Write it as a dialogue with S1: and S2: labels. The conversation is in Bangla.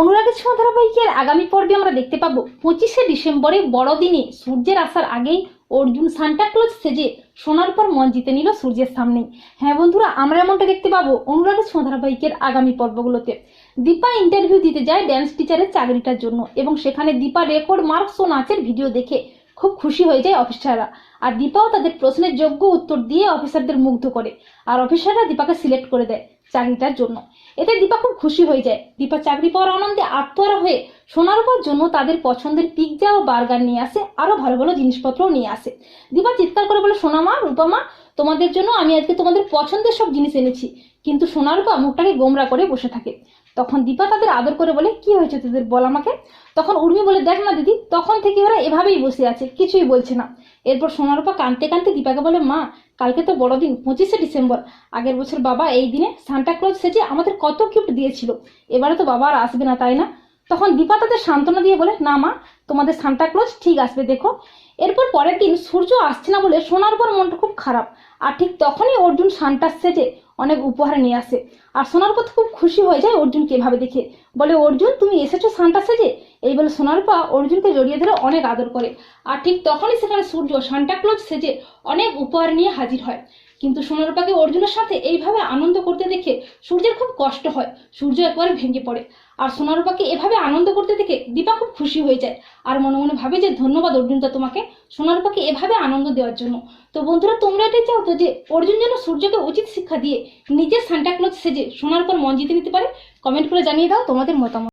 S1: অনুরাগের ছোঁয়া ধারাবাহিকের আগামী পর্বে আমরা দেখতে পাবো পঁচিশে ডিসেম্বরে বড়দিনে সূর্যের আসার আগেই অর্জুন সান্টাক্লজ সেজে সোনার পর মন জিতে নিল সূর্যের সামনেই হ্যাঁ বন্ধুরা, আমরা এমনটা দেখতে পাবো অনুরাগের ছোঁয়া ধারাবাহিকের আগামী পর্বগুলোতে। দীপা ইন্টারভিউ দিতে যায় ড্যান্স টিচারের চাকরিটার জন্য এবং সেখানে দীপা রেকর্ড মার্কস ও নাচের ভিডিও দেখে খুব খুশি হয়ে যায় অফিসাররা আর দীপাও তাদের প্রশ্নের যোগ্য উত্তর দিয়ে অফিসারদের মুগ্ধ করে। আর অফিসাররা দীপাকে সিলেক্ট করে দেয় চাকরিটার জন্য। এতে দীপা খুব খুশি হয়ে যায়। দীপা চাকরি পাওয়ার আনন্দে আত্মহারা হয়ে সোনার উপর জন্য তাদের পছন্দের পিৎজা ও বার্গার নিয়ে আসে, আরও ভালো ভালো জিনিসপত্রও নিয়ে আসে। দীপা চিৎকার করে বলে, সোনা মা, রূপা মা, তোমাদের জন্য আমি আজকে তোমাদের পছন্দের সব জিনিস এনেছি। কিন্তু সোনার সোনারূপা মুখটাকে গোমরা করে বসে থাকে। তখন দীপা তাদের আদর করে বলে, কি হয়েছে তোদের, বল আমাকে? তখন উর্মি বলে, দেখ না দিদি, তখন থেকে ওরা এভাবেই বসে আছে, কিছুই বলছে না। এরপর সোনারূপা কাঁদতে কানতে দীপাকে বলে, মা, কালকে তো বড়দিন, পঁচিশে ডিসেম্বর। আগের বছর বাবা এই দিনে সান্টাক্লজ সেজে আমাদের কত গিফট দিয়েছিল। এবারে তো বাবা আর আসবে না, তাই না? তখন দীপা তাদের সান্ত্বনা দিয়ে বলে, না মা, তোমাদের সান্টা ক্লজ ঠিক আসবে, দেখো। এরপর পরের দিন সূর্য আসছে না বলে সোনার পর মনটা খুব খারাপ। আর ঠিক তখনই অর্জুন সান্টার সেজে অনেক উপহার নিয়ে আসে। আর সোনার তো খুব খুশি হয়ে যায় অর্জুনকে এভাবে দেখে। বলে, অর্জুন, তুমি এসেছ সান্টা সেজে এই বলে সোনারপা অর্জুনকে জড়িয়ে ধরে অনেক আদর করে। আর ঠিক তখনই সেখানে সূর্য সান্টা ক্লজ সেজে অনেক উপহার নিয়ে হাজির হয়। কিন্তু সোনারূপাকে অর্জুনের সাথে এইভাবে আনন্দ করতে দেখে সূর্যের খুব কষ্ট হয়। সূর্য একবারে ভেঙে পড়ে। আর সোনারূপাকে এভাবে আনন্দ করতে দেখে দীপা খুব খুশি হয়ে যায়। আর মনে মনে ভাবে যে, ধন্যবাদ অর্জুনটা তোমাকে সোনারূপাকে এভাবে আনন্দ দেওয়ার জন্য। তো বন্ধুরা, তোমরা এটাই চাও তো যে, অর্জুন যেন সূর্যকে উচিত শিক্ষা দিয়ে নিজের সান্টাক্লজ সেজে সোনার পর মন জিতে নিতে পারে? কমেন্ট করে জানিয়ে দাও তোমাদের মতামত।